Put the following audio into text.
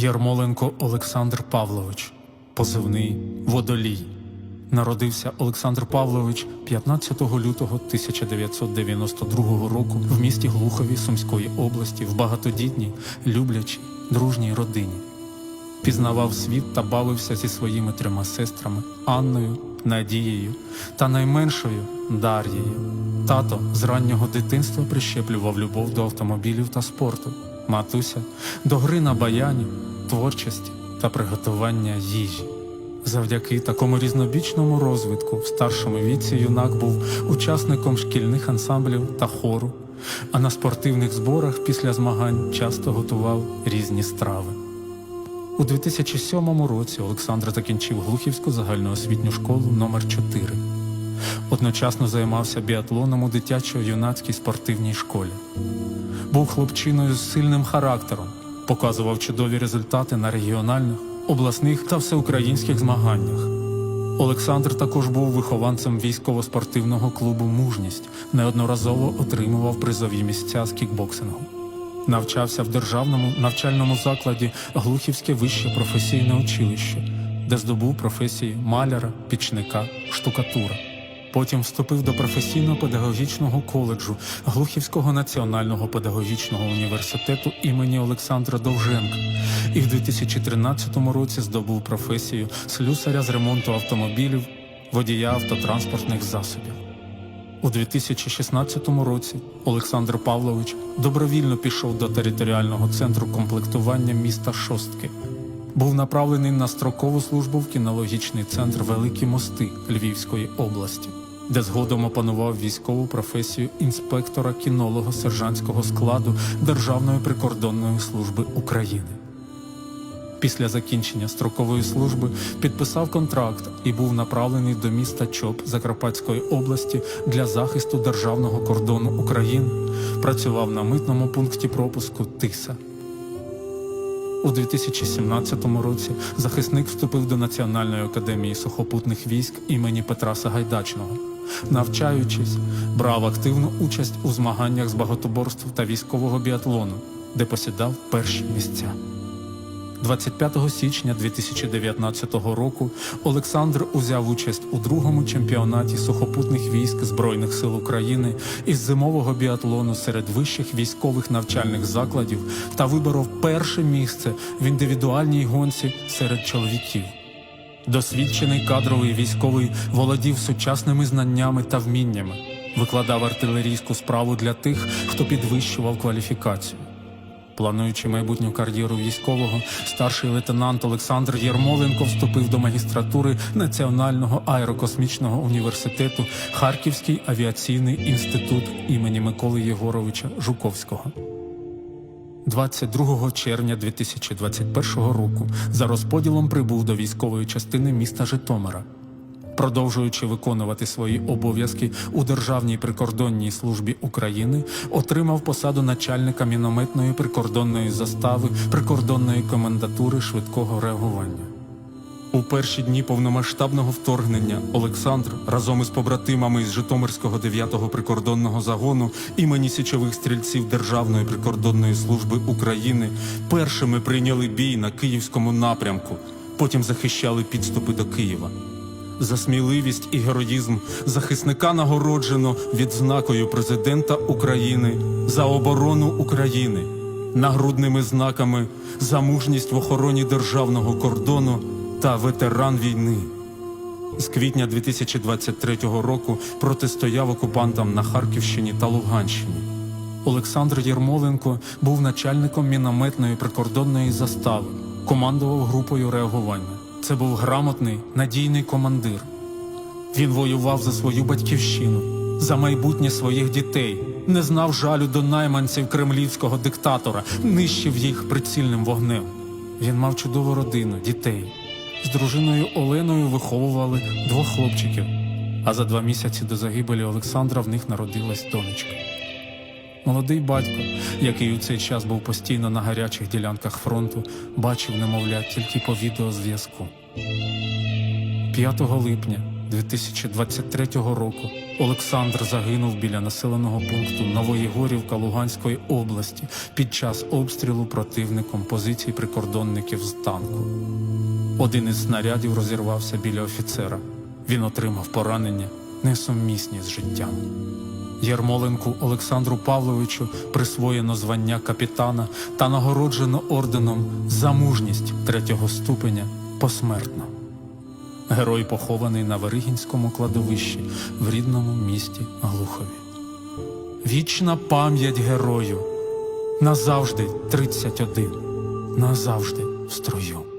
Ярмоленко Олександр Павлович, позивний Водолій. Народився Олександр Павлович 15 лютого 1992 року в місті Глухові Сумської області в багатодітній, люблячій, дружній родині. Пізнавав світ та бавився зі своїми трьома сестрами Анною, Надією та найменшою Дар'єю. Тато з раннього дитинства прищеплював любов до автомобілів та спорту, матуся до гри на баяні, творчості та приготування їжі. Завдяки такому різнобічному розвитку в старшому віці юнак був учасником шкільних ансамблів та хору, а на спортивних зборах після змагань часто готував різні страви. У 2007 році Олександр закінчив Глухівську загальноосвітню школу номер 4 Одночасно займався біатлоном у дитячо-юнацькій спортивній школі. Був хлопчиною з сильним характером, показував чудові результати на регіональних, обласних та всеукраїнських змаганнях. Олександр також був вихованцем військово-спортивного клубу Мужність, неодноразово отримував призові місця з кікбоксингу. Навчався в державному навчальному закладі Глухівське вище професійне училище, де здобув професії маляра, пічника, штукатура. Потім вступив до професійно-педагогічного коледжу Глухівського національного педагогічного університету імені Олександра Довженка і в 2013 році здобув професію слюсаря з ремонту автомобілів, водія автотранспортних засобів. У 2016 році Олександр Павлович добровільно пішов до територіального центру комплектування міста Шостки. Був направлений на строкову службу в кінологічний центр Великі Мости Львівської області, де згодом опанував військову професію інспектора кінолога сержантського складу Державної прикордонної служби України. Після закінчення строкової служби підписав контракт і був направлений до міста Чоп Закарпатської області для захисту державного кордону України. Працював на митному пункті пропуску Тиса. У 2017 році захисник вступив до Національної академії сухопутних військ імені Петра Сагайдачного. Навчаючись, брав активну участь у змаганнях з багатоборств та військового біатлону, де посідав перші місця. 25 січня 2019 року Олександр узяв участь у другому чемпіонаті сухопутних військ Збройних сил України із зимового біатлону серед вищих військових навчальних закладів та виборов перше місце в індивідуальній гонці серед чоловіків. Досвідчений кадровий військовий володів сучасними знаннями та вміннями, викладав артилерійську справу для тих, хто підвищував кваліфікацію. Плануючи майбутню кар'єру військового, старший лейтенант Олександр Єрмоленко вступив до магістратури Національного аерокосмічного університету Харківський авіаційний інститут імені Миколи Єгоровича Жуковського. 22 червня 2021 року за розподілом прибув до військової частини міста Житомира. Продовжуючи виконувати свої обов'язки у Державній прикордонній службі України, отримав посаду начальника мінометної прикордонної застави прикордонної комендатури швидкого реагування. У перші дні повномасштабного вторгнення Олександр разом із побратимами із Житомирського 9-го прикордонного загону імені січових стрільців Державної прикордонної служби України першими прийняли бій на київському напрямку, потім захищали підступи до Києва. За сміливість і героїзм захисника нагороджено відзнакою президента України за оборону України, нагрудними знаками за мужність в охороні державного кордону та ветеран війни. З квітня 2023 року протистояв окупантам на Харківщині та Луганщині. Олександр Єрмоленко був начальником мінометної прикордонної застави, командував групою реагування. Це був грамотний, надійний командир. Він воював за свою батьківщину, за майбутнє своїх дітей, не знав жалю до найманців кремлівського диктатора, нищив їх прицільним вогнем. Він мав чудову родину, дітей. З дружиною Оленою виховували двох хлопчиків. А за два місяці до загибелі Олександра в них народилась донечка. Молодий батько, який у цей час був постійно на гарячих ділянках фронту, бачив немовля тільки по відеозв'язку. 5 липня 2023 року Олександр загинув біля населеного пункту Новоєгорівка Луганської області під час обстрілу противником позицій прикордонників з танку. Один із снарядів розірвався біля офіцера. Він отримав поранення, несумісні з життям. Ярмоленку Олександру Павловичу присвоєно звання капітана та нагороджено орденом за мужність третього ступеня посмертно. Герой похований на Веригінському кладовищі в рідному місті Глухові. Вічна пам'ять герою. Назавжди 31. Назавжди в строю.